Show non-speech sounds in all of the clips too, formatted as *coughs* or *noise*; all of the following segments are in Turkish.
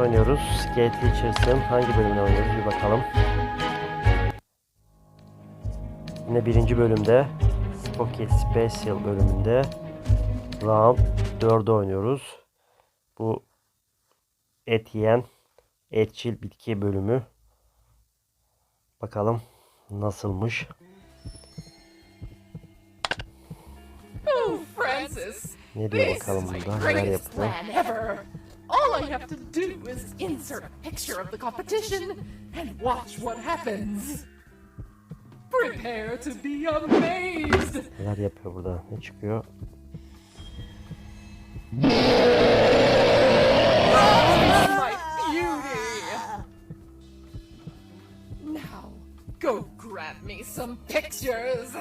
oynuyoruz. Skate Teachers'ın hangi bölümünü oynuyoruz bir bakalım. Yine birinci bölümde Spooky Special bölümünde Round 4'ü oynuyoruz. Bu et yiyen etçil bitki bölümü. Bakalım nasılmış. Oh, Francis. Ne diyor bakalım burada neler yapıyor. All I have to do is insert a picture of the competition and watch what happens. Prepare to be amazed. Neler yapıyor burada? Ne çıkıyor? My beauty. Now, go grab me some pictures.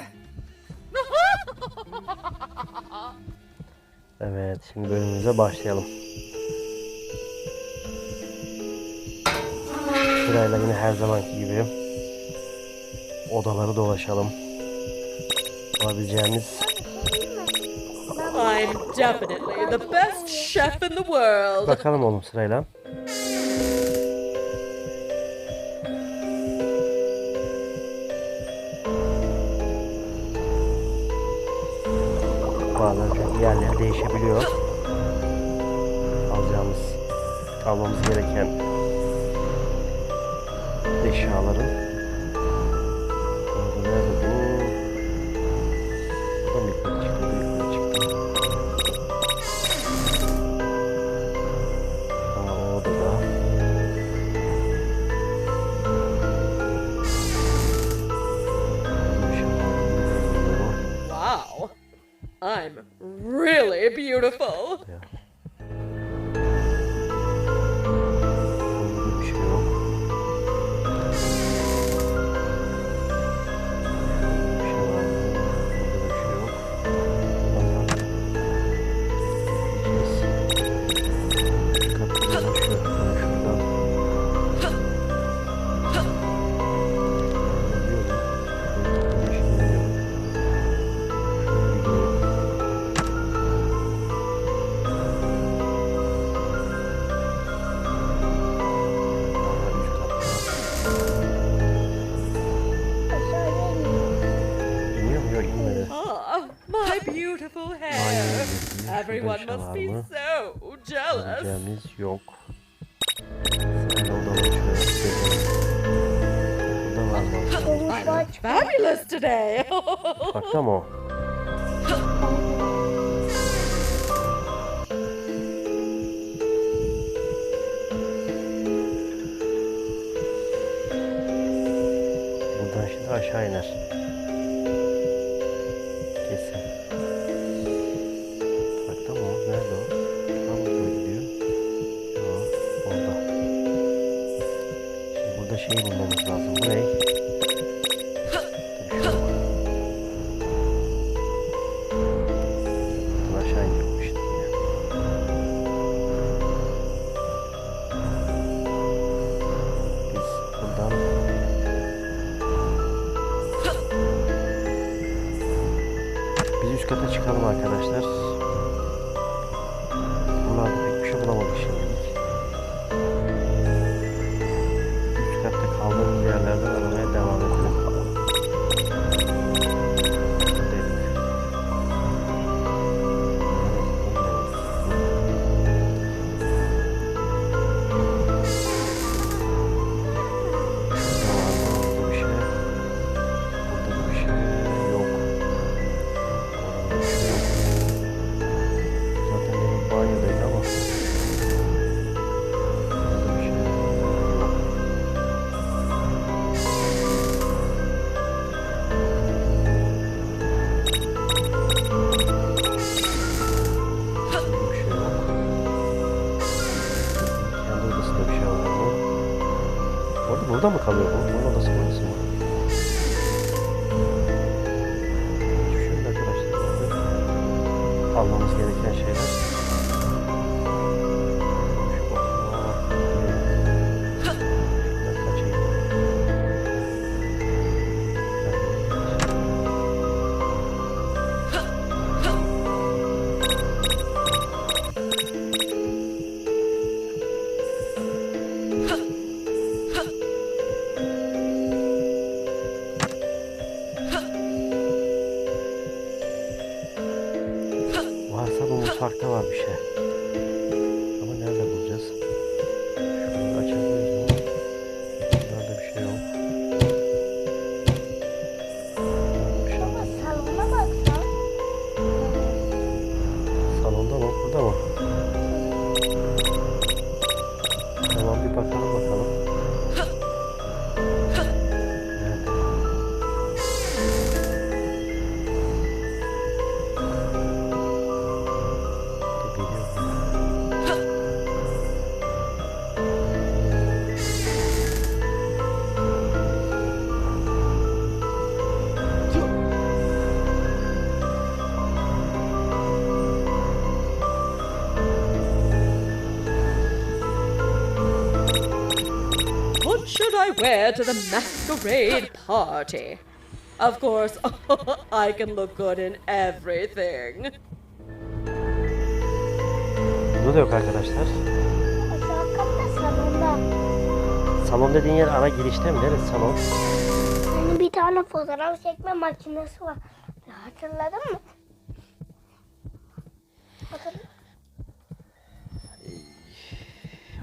Evet, şimdi bölümümüze başlayalım. Sırayla yine her zamanki gibi odaları dolaşalım. Bulabileceğimiz I'm definitely the best chef in the world. bakalım oğlum sırayla. Bazen çünkü yerleri değişebiliyor. Alacağımız, almamız gereken eşyaların. Orada nerede bu? Bu da mı yukarı çıktı? Bu da yukarı çıktı. Aa, o odada. Bir şey var, bilmiyorum. Wow. I'm really beautiful. Ah, my beautiful hair. Everyone must be so jealous. Yok. Fabulous today. *laughs* Farklı mı o? Aşağı iner. Çıkalım arkadaşlar. Burada mı kalıyor? Wear to the masquerade party? Of course, *laughs* I can look good in everything. Burada da yok arkadaşlar. Aşağı katta salonda. Salon dediğin yer ana girişte mi? Neresi salon? Hani bir tane fotoğraf çekme makinesi var. Hatırladın mı? Hatırladın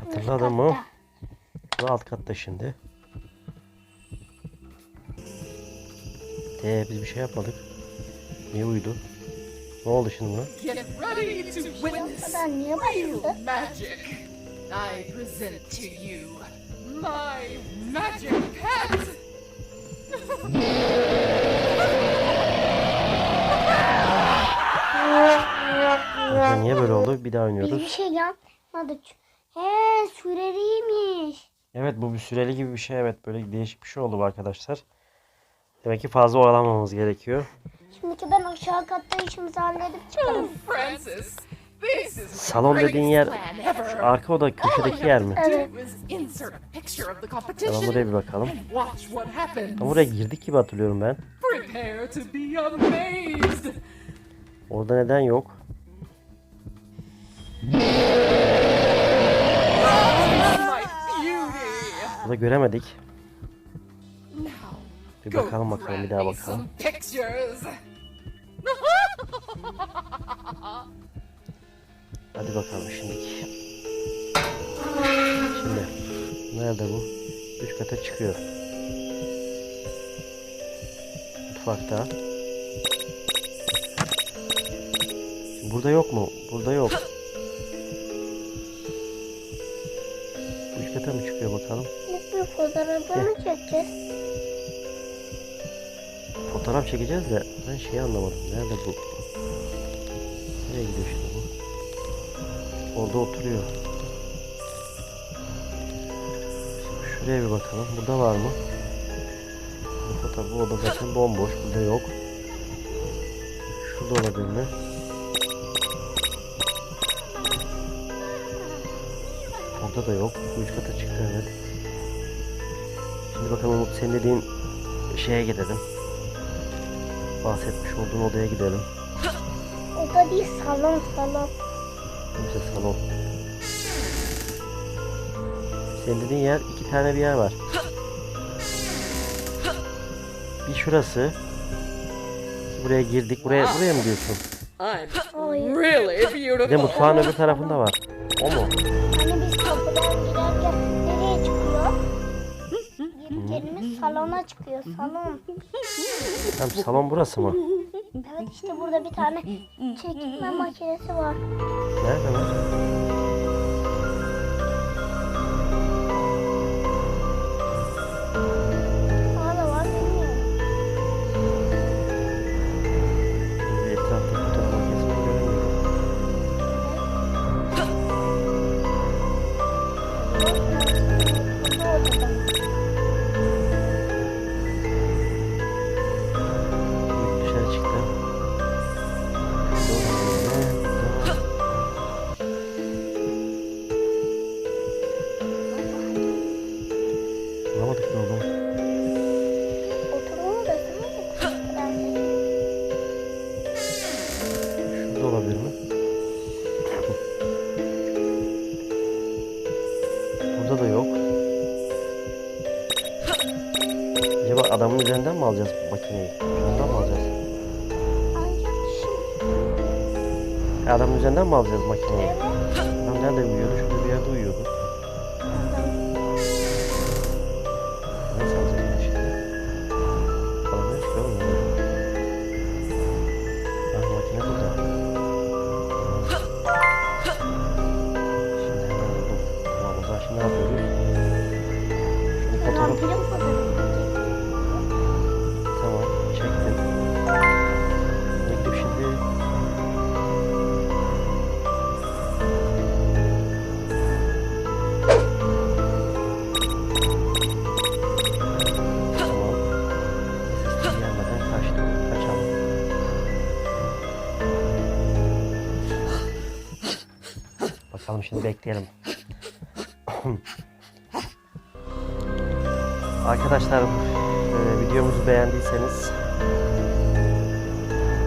Hatırladın mı? Bu alt katta şimdi. Ee, biz bir şey yapmadık. Niye uyudu? Ne oldu şimdi buna? Get ready to witness Ben niye magic. I present to you my magic pet. Ya niye böyle oldu? Bir daha Biz bir oynuyoruz. şey yapmadık. He süreliymiş. Evet bu bir süreli gibi bir şey. Evet böyle değişik bir şey oldu bu arkadaşlar. Demek ki fazla oyalanmamamız gerekiyor. Şimdiki ben aşağı katta işimizi halledip çıkarım. The Salon dediğin yer arka oda köşedeki yer mi? Evet. Tamam buraya bir bakalım. Ama buraya girdik gibi hatırlıyorum ben. Orada neden yok? Burada göremedik. Bir bakalım bakalım bir daha bakalım. some pictures. *laughs* Hadi bakalım şimdiki. Şimdi nerede bu? Üç kata çıkıyor. Mutfakta. Burada yok mu? Burada yok. Üç kata mı çıkıyor bakalım? Bir fotoğrafını çekeceğiz. Fotoğraf çekeceğiz de ben şeyi anlamadım. Nerede bu? Nereye gidiyor şimdi bu? Orada oturuyor. Şuraya bir bakalım. Burada var mı? Bu fotoğraf bu oda zaten bomboş. Burada yok. Şurada olabilir mi? Orada da yok. Bu üç kata çıktı evet. Şimdi bakalım senin dediğin şeye gidelim. Bahsetmiş olduğun odaya gidelim. Oda değil salon salon. Neyse salon. Senin dediğin yer iki tane bir yer var. Bir şurası. Buraya girdik. Buraya buraya mı diyorsun? I'm Hayır. really Bir de beautiful. mutfağın öbür tarafında var. O mu? Salona çıkıyor salon. Tam salon burası mı? Evet işte burada bir tane çekme makinesi var. Nerede var? Mi alacağız bu makineyi? Şuradan mı alacağız? Adamın üzerinden mi alacağız makineyi? Adam nerede uyuyordu? Şurada bir yerde uyuyordu. Bakalım şimdi bekleyelim. *coughs* Arkadaşlar e, videomuzu beğendiyseniz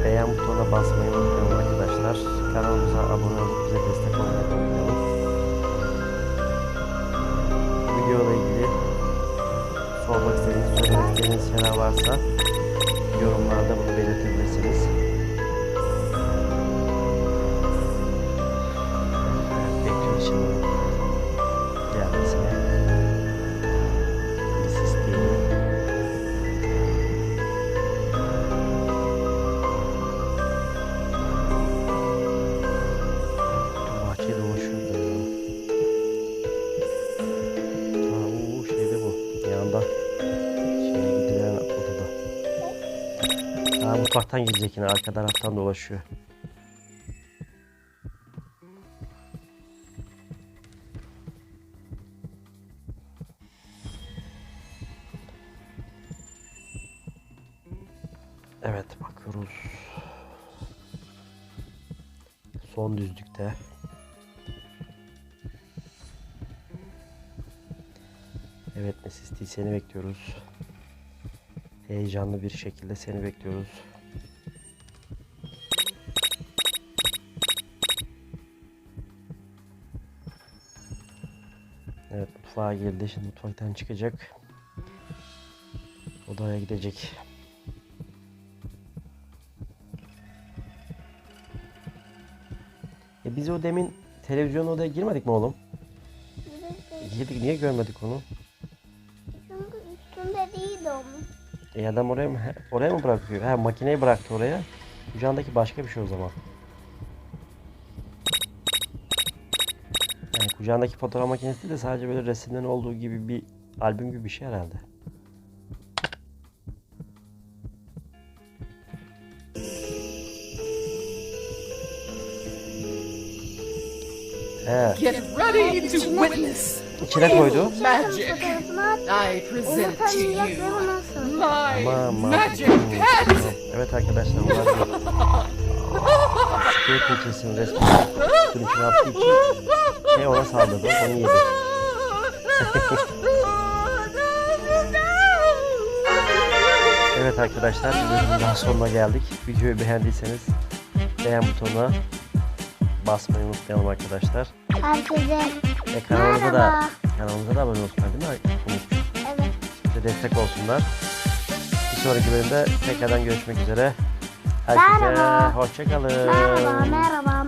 beğen butonuna basmayı unutmayın arkadaşlar. Kanalımıza abone olup bize destek olmayı unutmayın. Videoyla ilgili sormak istediğiniz, söylemek istediğiniz şeyler varsa yorumlarda bunu belirtebilirsiniz. Ha mutfaktan girecek yine arka taraftan dolaşıyor. Evet bakıyoruz. Son düzlükte. Evet Nesisti seni bekliyoruz. Heyecanlı bir şekilde seni bekliyoruz. Mutfağa girdi. Şimdi mutfaktan çıkacak. Odaya gidecek. E biz o demin televizyon odaya girmedik mi oğlum? Girdik niye görmedik onu? Çünkü üstünde değildi onun. E adam oraya mı oraya mı bırakıyor? Ha makineyi bıraktı oraya. Kucağındaki başka bir şey o zaman. Kucağındaki fotoğraf makinesi de sadece böyle resimden olduğu gibi bir albüm gibi bir şey herhalde. He, Get ready to witness içine koydu. magic. I present to you my magic Tamam. pet. Evet arkadaşlar bunlar bir Squid Pixels'in resmi içine attığı için şey ona saldırdı onu yedi. *laughs* Evet arkadaşlar bölümün daha sonuna geldik. Videoyu beğendiyseniz beğen butonuna basmayı unutmayalım arkadaşlar. Herkese Ve kanalımıza da kanalımıza da abone olsunlar değil mi? Unutmuşum. evet. Bize destek olsunlar. Bir sonraki bölümde tekrardan görüşmek üzere. Herkese Merhaba. hoşçakalın. Merhaba, merhaba.